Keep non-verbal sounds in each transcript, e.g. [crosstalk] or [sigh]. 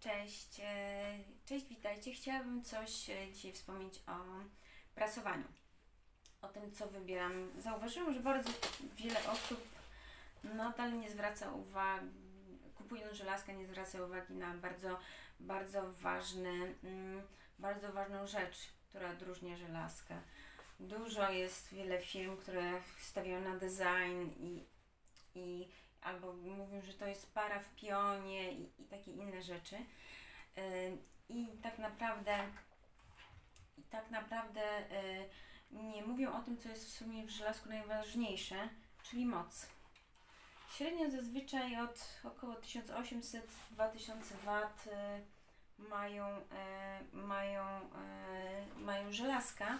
Cześć, e, cześć, witajcie. Chciałabym coś e, dzisiaj wspomnieć o prasowaniu. O tym, co wybieram. Zauważyłam, że bardzo wiele osób nadal nie zwraca uwagi, kupując żelazkę, nie zwraca uwagi na bardzo, bardzo ważny, mm, bardzo ważną rzecz, która odróżnia żelazkę. Dużo jest wiele firm, które stawiają na design i, i albo mówią, że to jest para w pionie i, i takie inne rzeczy. Ym, I tak naprawdę i tak naprawdę y, nie mówią o tym, co jest w sumie w żelazku najważniejsze, czyli moc. Średnio zazwyczaj od około 1800-2000 W y, mają, y, mają, y, mają żelazka.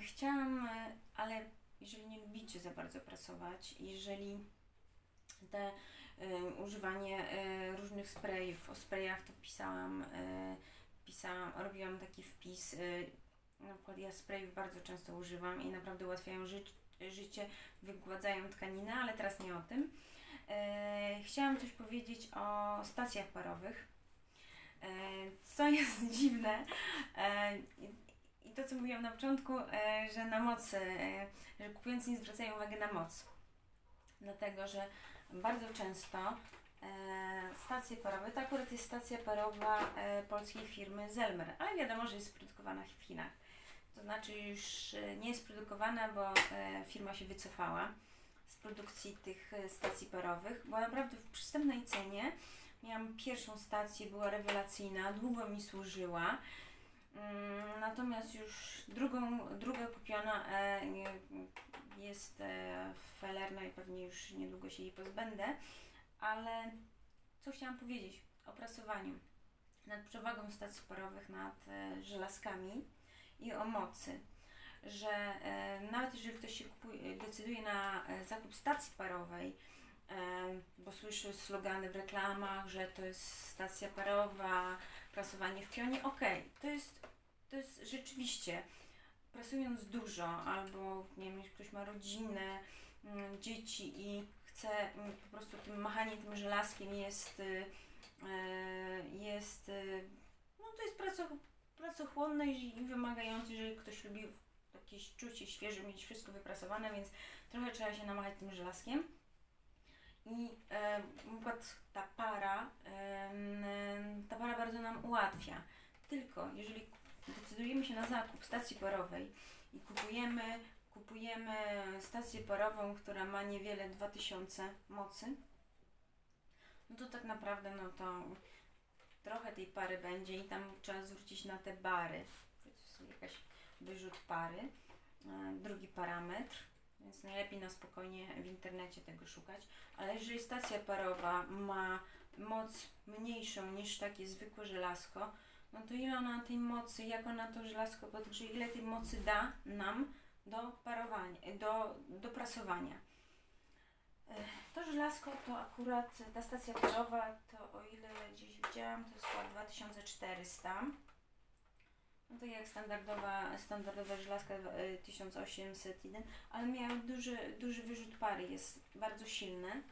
Chciałam, ale jeżeli nie lubicie za bardzo prasować, jeżeli te y, używanie y, różnych sprayów. O sprayach to pisałam, y, pisałam, robiłam taki wpis. Y, na przykład ja sprayów bardzo często używam i naprawdę ułatwiają ży życie, wygładzają tkaninę, ale teraz nie o tym. Y, chciałam coś powiedzieć o stacjach parowych. Co [laughs] jest dziwne, i- to co mówiłam na początku, że na moc, y, że kupujący nie zwracają uwagi na moc. Dlatego, że bardzo często e, stacje parowe, to akurat jest stacja parowa e, polskiej firmy Zelmer, ale wiadomo, że jest produkowana w Chinach. To znaczy już e, nie jest produkowana, bo firma się wycofała z produkcji tych stacji parowych, bo naprawdę w przystępnej cenie miałam pierwszą stację, była rewelacyjna, długo mi służyła. Mm, Natomiast już drugą, druga kupiona e, jest e, felerna i pewnie już niedługo się jej pozbędę, ale co chciałam powiedzieć o prasowaniu. Nad przewagą stacji parowych nad e, żelazkami i o mocy, że nawet jeżeli ktoś się kupuje, decyduje na zakup stacji parowej, bo słyszy slogany w reklamach, że to jest stacja parowa, prasowanie w pionie, okej, to jest, to jest rzeczywiście pracując dużo, albo nie wiem, ktoś ma rodzinę, mm, dzieci i chce mm, po prostu tym machanie tym żelazkiem jest, y, e, jest y, no to jest pracoch, pracochłonne i wymagające, jeżeli ktoś lubi jakieś czucie świeże, mieć wszystko wyprasowane, więc trochę trzeba się namachać tym żelazkiem. I e, ta para, em, ta para bardzo nam ułatwia. Tylko jeżeli decydujemy się na zakup stacji parowej i kupujemy, kupujemy stację parową, która ma niewiele 2000 mocy, no to tak naprawdę no to trochę tej pary będzie i tam trzeba zwrócić na te bary. To jest jakaś wyrzut pary. Drugi parametr, więc najlepiej na spokojnie w internecie tego szukać. Ale jeżeli stacja parowa ma moc mniejszą niż takie zwykłe żelazko, no to ile ona tej mocy, jak ona to żelazko podgrzeje, ile tej mocy da nam do parowania, do, do prasowania. Ech, To żelazko to akurat, ta stacja parowa to o ile gdzieś widziałam, to jest chyba 2400. No to jak standardowa, standardowa żelazka e, 1801, ale miał duży, duży wyrzut pary, jest bardzo silny.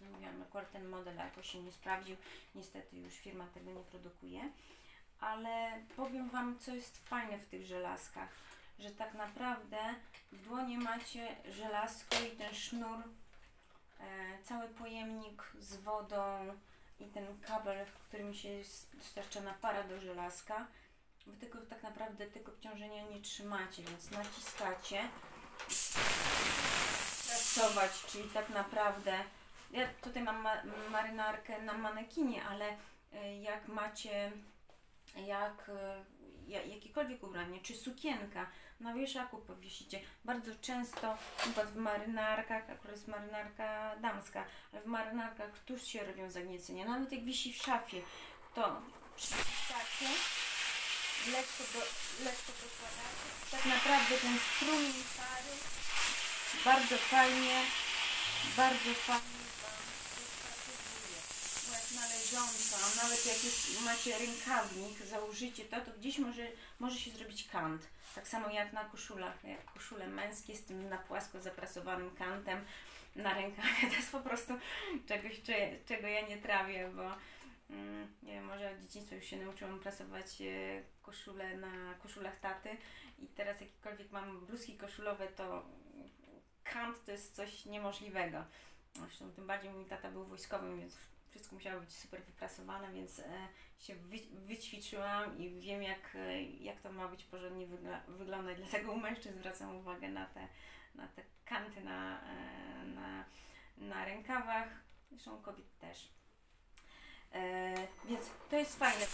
Mówiłam, akurat ten model jakoś się nie sprawdził, niestety już firma tego nie produkuje ale powiem Wam, co jest fajne w tych żelazkach, że tak naprawdę w dłonie macie żelazko i ten sznur, e, cały pojemnik z wodą i ten kabel, którym się jest dostarczana para do żelazka. Wy tak naprawdę tego obciążenia nie trzymacie, więc naciskacie pracować, czyli tak naprawdę ja tutaj mam ma- marynarkę na manekinie, ale e, jak macie jak ja- jakiekolwiek ubranie, czy sukienka na wieszaku powiesicie. Bardzo często, przykład w marynarkach, akurat jest marynarka damska, ale w marynarkach tuż się robią zagniecenia. Nawet jak wisi w szafie, to przyciskacie, lekko, do, lekko dokładacie. Tak naprawdę ten strumień pary bardzo fajnie, bardzo fajnie Wam wystartuje. Bo jak należąco, a nawet jak już macie rękawnik, założycie to, to gdzieś może, może się zrobić kant. Tak samo jak na koszulach, jak koszule męskie z tym na płasko zaprasowanym kantem na rękawie. [laughs] To jest po prostu czegoś, cze- czego ja nie trawię, bo mm, nie wiem, dzieciństwa już się nauczyłam prasować e, koszule na koszulach taty i teraz jakiekolwiek mam bluzki koszulowe, to kant to jest coś niemożliwego. Zresztą tym bardziej mój tata był wojskowym, więc wszystko musiało być super wyprasowane, więc e, się wy, wyćwiczyłam i wiem jak, e, jak to ma być porządnie wygla, wyglądać. Dlatego u mężczyzn zwracam uwagę na te, na te kanty na, e, na, na rękawach, zresztą kobiet też. E, więc to jest fajne.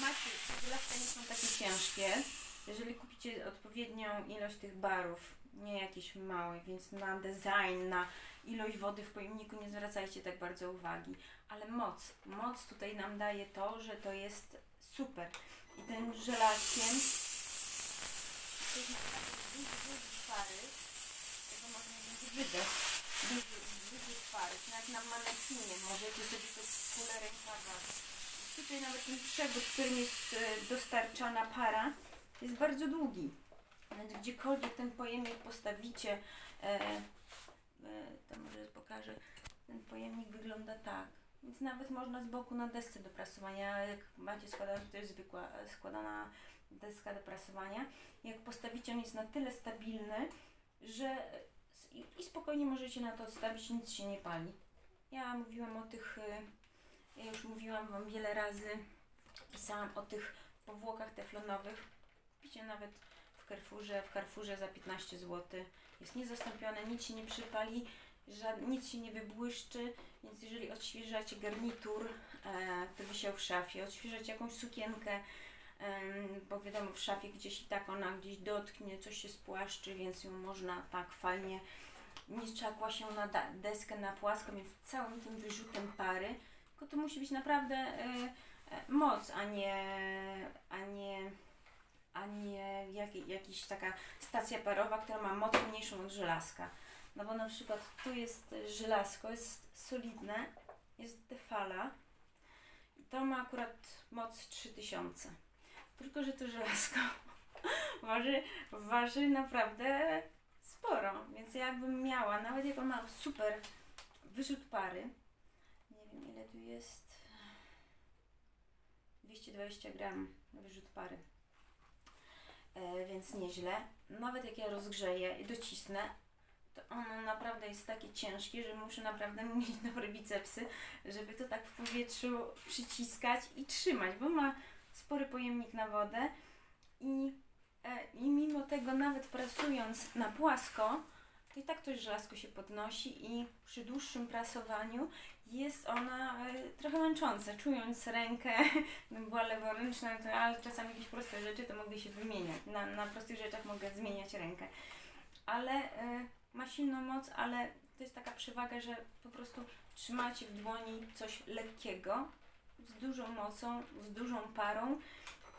Macie, żelazka nie są takie ciężkie. Jeżeli kupicie odpowiednią ilość tych barów, nie jakieś małe, więc na design, na ilość wody w pojemniku nie zwracajcie tak bardzo uwagi. Ale moc, moc tutaj nam daje to, że to jest super. I tym żelazkiem to jest naprawdę duży, duży pary. Tego można będzie wydać. Duży, duży pary. Nawet na manekinie możecie sobie to w kule rękawa. Tutaj nawet ten przewód, którym jest e, dostarczana para, jest bardzo długi. Więc gdziekolwiek ten pojemnik postawicie, e, to może pokażę, ten pojemnik wygląda tak. Więc nawet można z boku na desce do prasowania, jak macie składane, to jest zwykła e, składana deska do prasowania. Jak postawicie, on jest na tyle stabilny, że i, spokojnie możecie na to odstawić, nic się nie pali. Ja mówiłam o tych, e, ja już mówiłam Wam wiele razy, pisałam o tych powłokach teflonowych. Kupicie nawet w Carrefourze, w Carrefourze za 15 zł. Jest niezastąpione, nic się nie przypali, żad, nic się nie wybłyszczy, więc jeżeli odświeżacie garnitur, e, to wisiał w szafie, odświeżacie jakąś sukienkę, bo wiadomo w szafie gdzieś i tak ona gdzieś dotknie, coś się spłaszczy, więc ją można tak fajnie, nie trzeba kłaść ją na deskę na płasko, więc całym tym wyrzutem pary, tylko to musi być naprawdę e, e, moc, a nie, a nie a nie jak, jakiś taka stacja parowa, która ma moc mniejszą od żelazka. No bo na przykład tu jest żelazko, jest solidne, jest defala i to ma akurat moc 3000. Tylko, że to żelazko [laughs] waży, waży naprawdę sporo, więc jakbym miała, nawet jak on ma super wyrzut pary, nie wiem ile tu jest, 220 gram wyrzut pary więc nieźle. Nawet jak ja rozgrzeję i docisnę, to ono naprawdę jest takie ciężkie, że muszę naprawdę [laughs] mieć dobre bicepsy, żeby to tak w powietrzu przyciskać i trzymać, bo ma spory pojemnik na wodę i, e, i mimo tego nawet pracując na płasko, to i tak to żelazko się podnosi i przy dłuższym prasowaniu jest ona e, trochę męcząca, czując rękę, [laughs] była leworęczna, ale czasami jakieś proste rzeczy to mogę się wymieniać. Na, na prostych rzeczach mogę zmieniać rękę. Ale e, ma silną moc, ale to jest taka przewaga, że po prostu trzymacie w dłoni coś lekkiego, z dużą mocą, z dużą parą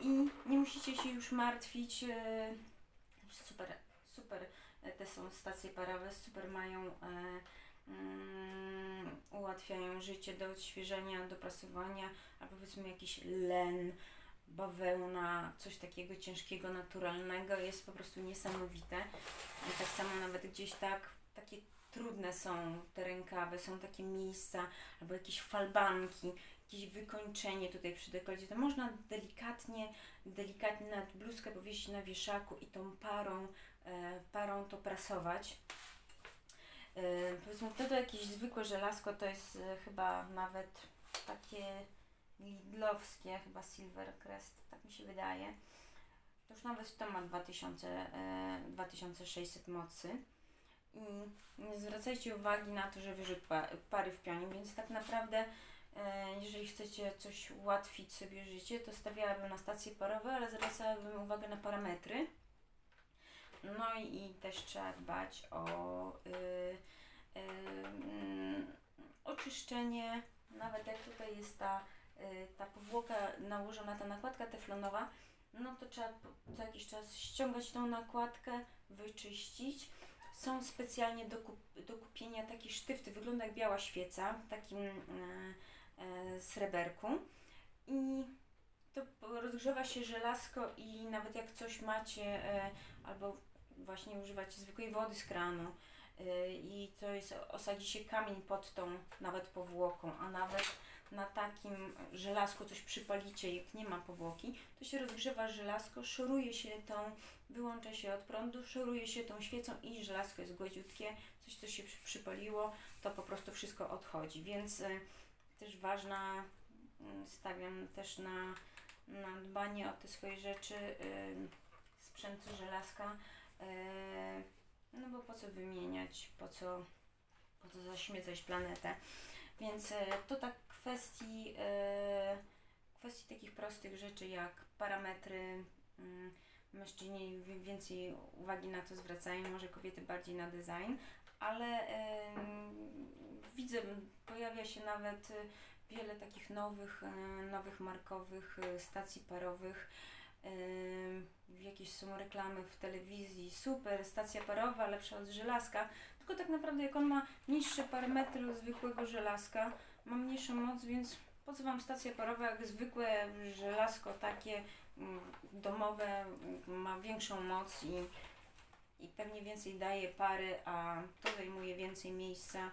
i nie musicie się już martwić. E, super, super te są stacje parowe, super mają. E, mm, ułatwiają życie do odświeżenia, do prasowania, a powiedzmy jakiś len, bawełna, coś takiego ciężkiego, naturalnego jest po prostu niesamowite. I tak samo nawet gdzieś tak, takie trudne są te rękawy, są takie miejsca, albo jakieś falbanki, jakieś wykończenie tutaj przy dekolcie, to można delikatnie, delikatnie nad bluzkę powiesić na wieszaku i tą parą, e, parą to prasować. E, powiedzmy to, to jakieś zwykłe żelazko to jest e, chyba nawet takie lidlowskie, chyba Silvercrest, tak mi się wydaje. To już nawet to ma 2000, e, 2600 mocy. I nie zwracajcie uwagi na to, że wyrzut pa, pary w pionie, więc tak naprawdę jeżeli chcecie coś ułatwić sobie życie, to stawiałabym na stacje parowe, ale zwracałabym uwagę na parametry. No i, też trzeba dbać o y, y, mm, oczyszczenie, nawet jak tutaj jest ta, y, ta powłoka nałożona, ta nakładka teflonowa, no to trzeba co jakiś czas ściągać tą nakładkę, wyczyścić. Są specjalnie do, kup, do kupienia takie sztyfty, wygląda jak biała świeca w takim e, e, sreberku. I to rozgrzewa się żelazko i nawet jak coś macie e, albo właśnie używać zwykłej wody z kranu y, i to jest, osadzi się kamień pod tą nawet powłoką, a nawet na takim żelazku coś przypalicie, jak nie ma powłoki, to się rozgrzewa żelazko, szoruje się tą, wyłącza się od prądu, szoruje się tą świecą i żelazko jest gładziutkie, coś co się przy- przypaliło, to po prostu wszystko odchodzi, więc też ważna, y, stawiam też na, na dbanie o te swoje rzeczy, y, sprzęt żelazka, y, no bo po co wymieniać, po co, po co zaśmiecać planetę. Więc e, to tak kwestii, kwestii takich prostych rzeczy jak parametry. mm, Mężczyźni wi- więcej uwagi na to zwracają, może kobiety bardziej na design, ale widzę, pojawia się nawet e, wiele takich nowych, e, nowych markowych e, stacji parowych. Jakieś są reklamy w telewizji, super, stacja parowa, lepsza od żelazka. Tylko tak naprawdę jak on ma niższe parametry od zwykłego żelazka, ma mniejszą moc, więc po co Wam stacja parowa, jak zwykłe żelazko takie mm, domowe mm, ma większą moc i, i pewnie więcej daje pary, a to zajmuje więcej miejsca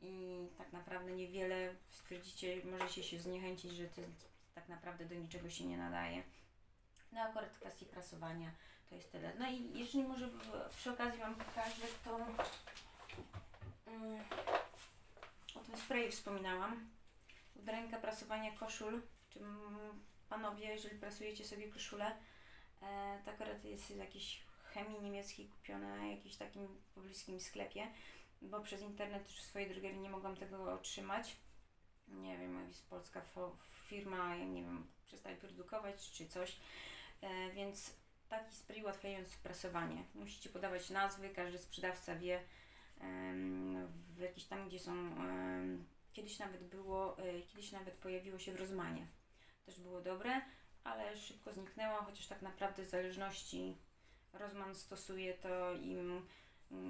i tak naprawdę niewiele stwierdzicie, możecie się zniechęcić, że to tak naprawdę do niczego się nie nadaje. No akurat w kwestii prasowania to jest tyle. No i jeżeli może w- przy okazji Wam pokażę, to mm, o tym sprayu wspominałam. Od ręka prasowania koszul, czy mm, panowie, jeżeli prasujecie sobie koszulę, e, to akurat jest z jakiejś chemii niemieckiej kupione na jakimś takim pobliskim sklepie, bo przez internet już swojej drogerii nie mogłam tego otrzymać. Nie wiem, jakaś polska firma, nie wiem, przestali produkować czy coś, e, więc taki spray ułatwiający prasowanie. Musicie podawać nazwy, każdy sprzedawca wie, w jakiś tam, gdzie są. kiedyś nawet było, e, kiedyś nawet pojawiło się w Rozmanie. Też było dobre, ale szybko zniknęło, chociaż tak naprawdę w zależności Rozman stosuje to im,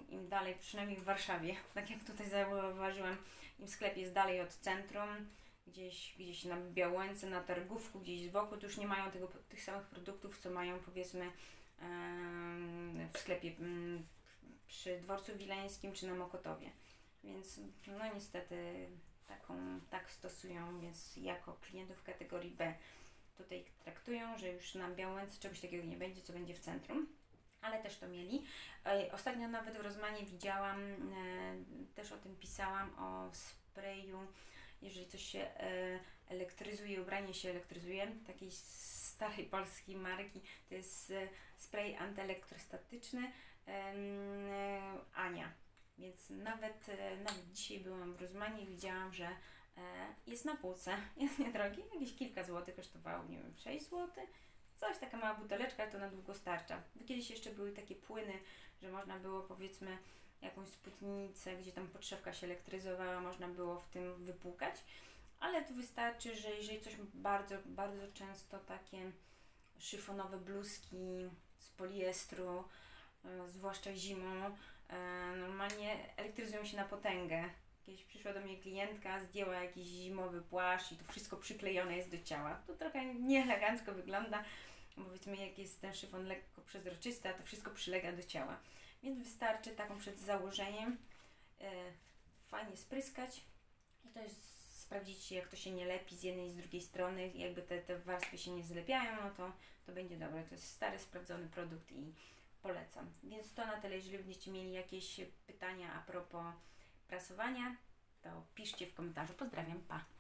im dalej, przynajmniej w Warszawie, [laughs] tak jak tutaj zauważyłam, im sklep jest dalej od centrum, gdzieś, gdzieś na Białęce, na Targówku, gdzieś z boku, to już nie mają tego, tych samych produktów, co mają powiedzmy w sklepie mm, przy Dworcu Wileńskim czy na Mokotowie. Więc no niestety taką, tak stosują, więc jako klientów kategorii B tutaj traktują, że już na Białęce czegoś takiego nie będzie, co będzie w centrum. Ale też to mieli. Ostatnio nawet w Rozmanie widziałam, e, też o tym pisałam, o sprayu, jeżeli coś się e, elektryzuje, ubranie się elektryzuje, takiej starej polskiej marki, to jest e, spray antyelektrostatyczny Ania. Więc nawet, nawet dzisiaj byłam w Rozmanie i widziałam, że jest na półce. [laughs] Jest niedrogi, jakieś kilka złotych kosztowało, nie wiem, 6 zł. Coś, taka mała buteleczka, to na długo starcza. Kiedyś jeszcze były takie płyny, że można było powiedzmy jakąś spódnicę, gdzie tam podszewka się elektryzowała, można było w tym wypłukać. Ale to wystarczy, że jeżeli coś bardzo, bardzo często takie szyfonowe bluzki z poliestru, e, zwłaszcza zimą, e, normalnie elektryzują się na potęgę. Kiedyś przyszła do mnie klientka, zdjęła jakiś zimowy płaszcz i to wszystko przyklejone jest do ciała. To trochę nieelegancko wygląda, bo powiedzmy jak jest ten szyfon lekko przezroczysty, a to wszystko przylega do ciała. Więc wystarczy taką przed założeniem e, fajnie spryskać i to jest sprawdzić jak to się nie lepi z jednej i z drugiej strony, jakby te, te warstwy się nie zlepiają, no to, to będzie dobre. To jest stary, sprawdzony produkt i polecam. Więc to na tyle, jeżeli będziecie mieli jakieś pytania a propos prasowania, to piszcie w komentarzu. Pozdrawiam, pa!